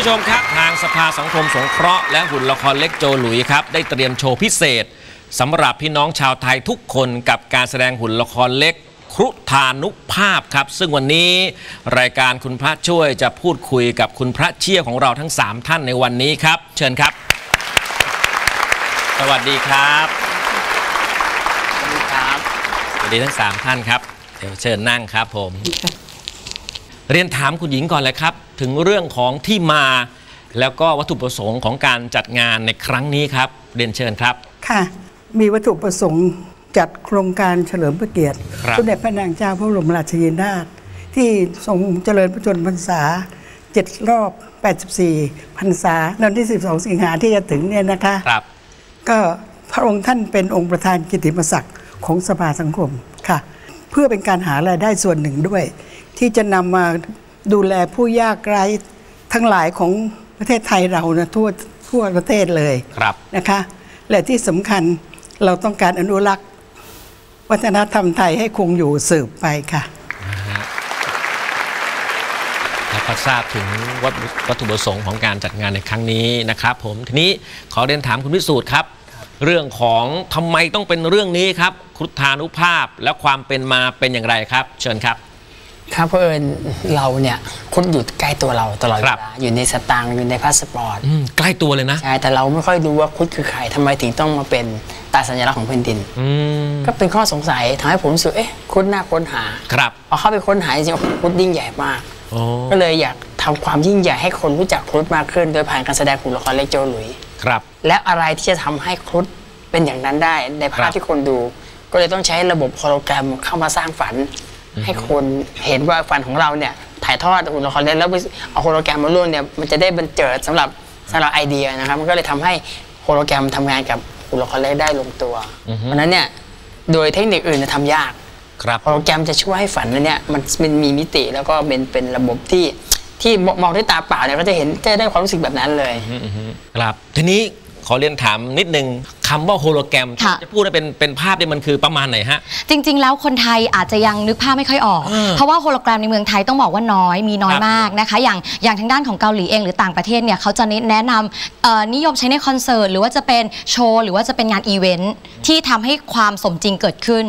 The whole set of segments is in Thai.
ผู้ชมครับ ทางสภาสังคมสงเคราะห์และหุ่นละครเล็กโจหลุยครับ ได้เตรียมโชว์พิเศษสำหรับพี่น้องชาวไทยทุกคนกับการแสดงหุ่นละครเล็กครุธานุภาพครับ ซึ่งวันนี้รายการคุณพระช่วยจะพูดคุยกับคุณพระเชี่ยของเราทั้ง 3 ท่านในวันนี้ครับ เชิญครับ สวัสดีครับสวัสดีครับสวัสดีทั้ง 3 ท่านครับเดี๋ยวเชิญนั่งครับผม เรียนถามคุณหญิงก่อนเลยครับ ถึงเรื่องของที่มา แล้วก็วัตถุประสงค์ของการจัดงานในครั้งนี้ครับเรียนเชิญครับค่ะ มีวัตถุประสงค์จัดโครงการเฉลิมพระเกียรติครับสมเด็จพระนางเจ้าพระบรมราชินีนาถที่ทรงเจริญพระชนมพรรษา7รอบ 84 พรรษาในวันที่ 12 สิงหาที่จะถึงเนี่ยนะคะครับก็พระองค์ท่านเป็นองค์ประธานกิตติมศักดิ์ของสภาสังคมค่ะ เพื่อเป็นการหารายได้ส่วนหนึ่งด้วย ที่จะนำมา ดูแลผู้ยากไร้ทั้งหลายของประเทศไทยเรานะทั่วทั่วประเทศเลยครับนะคะ และที่สำคัญเราต้องการอนุรักษ์วัฒนธรรมไทยให้คงอยู่สืบไปค่ะแล้วก็ทราบถึงวัตวัตถุประสงค์ของการจัดงานในครั้งนี้นะครับผมทีนี้ขอเรียนถามคุณพิสูจน์ครับ เรื่องของทำไมต้องเป็นเรื่องนี้ครับครุฑานุภาพและความเป็นมาเป็นอย่างไรครับ เชิญครับ ครับเพราะเอิญเราเนี่ยคุณอยู่ใกล้ตัวเราตลอดเวครัลาบอยู่ในสตางค์อยู่ในพาสปอร์ตอืมใกล้ตัวเลยนะใช่แต่เราไม่ค่อยรู้ว่าคุดคือใครทำไมถึงต้องมาเป็นตราสัญลักษณ์ของแผ่นดินอืมก็เป็นข้อสงสัยทำให้ผมรู้สึกเอ๊ะคุดน่าค้นหาครับพอเข้าไปค้นหาจริงๆคุดยิ่งใหญ่มากโอ้ก็เลยอยากทำความยิ่งใหญ่ให้คนรู้จักครุฑมากขึ้น โดยผ่านการแสดงหุ่นละครเล็กโจหลุยครับ และอะไรที่จะทำให้ครุฑเป็นอย่างนั้นได้ในภาครัพบที่คนดู ก็เลยต้องใช้ระบบโฮโลแกรมเข้ามาสร้างฝัน ให้คนเห็นว่าฝันของเราเนี่ยถ่ายทอดหุ่นละครเล่นแล้วไปเอาโฮโลแกรมมาร่วมเนี่ยมันจะได้บันเจิดสำหรับสำหรับไอเดียนะครับ มันก็เลยทำให้โฮโลแกรมทำงานกับหุ่นละครเล่นได้ลงตัวเพราะฉะนั้นเนี่ยโดยเทคนิคอื่นจะทำยากครับโปรแกรมจะช่วยให้ฝันนั้นเนี่ยมันมันมีมิติแล้วก็เป็นเป็นระบบที่ที่มองด้วยตาเปล่าเนี่ยก็จะเห็นจะได้ความรู้สึกแบบนั้นเลยครับทีนี้ ขอเรียนถามนิดนึงคำว่าโฮโลแกรมค่ะจะพูดว่าเป็นเป็นภาพเนี่ยมันคือประมาณไหนฮะ จริง ๆ แล้วคนไทยอาจจะยังนึกภาพไม่ค่อยออกเออเพราะว่าโฮโลแกรมในเมืองไทยต้องบอกว่าน้อยมีน้อยครับมากนะคะ อย่างอย่างทางด้านของเกาหลีเองหรือต่างประเทศเนี่ยเขาจะแนะนำเอ่อนิยมใช้ในคอนเสิร์ตหรือว่าจะเป็นโชว์หรือว่าจะเป็นงานอีเวนท์ที่ทำให้ความสมจริงเกิดขึ้น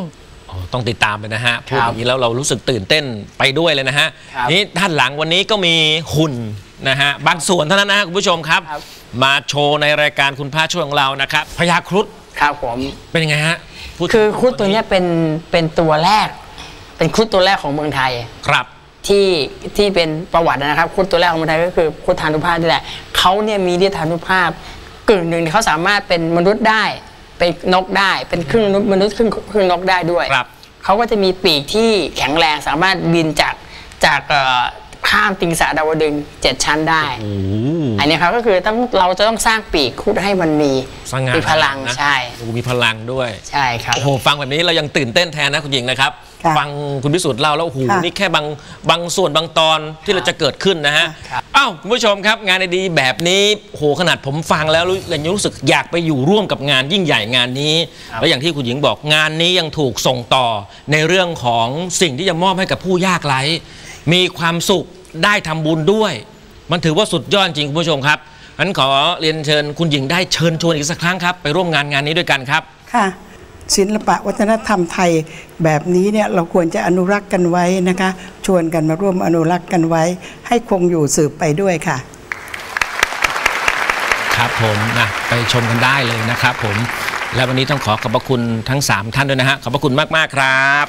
อ๋อต้องติดตามเลยนะฮะพูดคอรับย่างนี้แล้วเรารู้สึกตื่นเต้นไปด้วยเลยนะฮะครับนี่ด้านหลังวันนี้ก็มีหุ่นนะฮะบางส่วนเท่านั้นนะฮะคุณผู้ชมครับครับ มาโชว์ในรายการคุณพระช่วยของเรานะครับพญาครุฑครับผมเป็นยังไงฮะพูดถึงคือครุฑตัวเนี้ยเป็นเป็นตัวแรก เป็นครุฑตัวแรกของเมืองไทย ครับ ที่ที่เป็นประวัตินะครับครุฑตัวแรกของเมืองไทยก็คือครุฑทานุภาพนี่แหละเขาเนี่ยมีฤทธานุภาพกึ่งหนึ่งเขาสามารถเป็นมนุษย์ได้ เป็นนกได้เป็นครึ่งมนุษย์มนุษย์ครึ่งครึ่งนกได้ด้วยครับเขาก็จะมีปีกที่แข็งแรงสามารถบินจากจากเอ่อข้ามติงสาดาวดึงส์เจ็ดชั้นได้โอ้อั นนี้ครับก็คือต้องเราจะต้องสร้างปีกครุดให้มันมีสง่ามีพลังนะใช่โอ้มีพลังด้วย ใช่ครับโอ้โหฟังแบบนี้เรายังตื่นเต้นแทนนะคุณหญิงนะครับ ค่ะฟังคุณพิสุทธิ์เล่าแล้วโอ้โหค่ะนี่แค่บางบางส่วนบางตอนที่เราจะเกิดขึ้นนะฮะครับ อ้าวคุณผู้ชมครับ งานดีๆแบบนี้โอ้โหขนาดผมฟังแล้วรู้ยังรู้สึกอยากไปอยู่ร่วมกับงานยิ่งใหญ่งานนี้ แล้วอย่างที่คุณหญิงบอกงานนี้ยังถูกส่งต่อ ในเรื่องของสิ่งที่จะมอบให้กับผู้ยากไร้มีความสุขได้ทำบุญด้วย มันถือว่าสุดยอดจริงคุณผู้ชมครับงั้นขอเรียนเชิญคุณหญิงได้เชิญชวนอีกสักครั้งครับ ไปร่วมงานงานนี้ด้วยกันครับค่ะศิลปะวัฒนธรรมไทยแบบนี้เนี่ยเราควรจะอนุรักษ์กันไว้นะคะ ชวนกันมาร่วมอนุรักษ์กันไว้ ให้คงอยู่สืบไปด้วยค่ะ ครับผมนะไปชมกันได้เลยนะครับผมและวันนี้ต้องขอขอบพระคุณทั้ง 3 ท่านด้วยนะฮะขอบพระคุณมาก ๆ ครับ